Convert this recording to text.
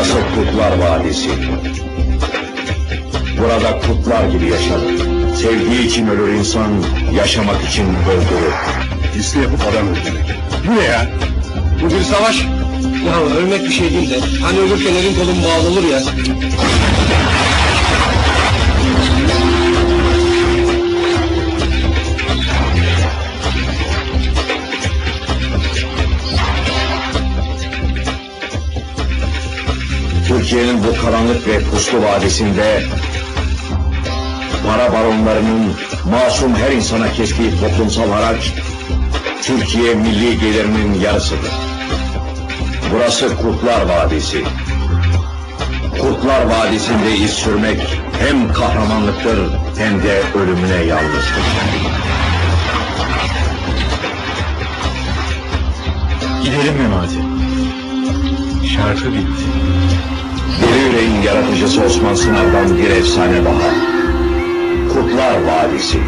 Burası Kurtlar Vadisi. Burada kurtlar gibi yaşanır. Sevdiği için ölür insan, yaşamak için öldürür. Liste yapıp adam öldürmek. Bu ne ya? Bu bir savaş. Ya ölmek bir şey değil de. Hani ölürken elin kolun bağlı olur ya. Türkiye'nin bu karanlık ve puslu vadisinde para baronlarının masum her insana kestiği toplumsal haraç Türkiye milli gelirinin yarısıdır. Burası Kurtlar Vadisi. Kurtlar Vadisi'nde iz sürmek hem kahramanlıktır hem de ölümüne yalnızdır. Gidelim Memati. Şarkı bitti. Deli yüreğin yaratıcısı Osman Sınav'dan bir efsane daha. Kurtlar Vadisi.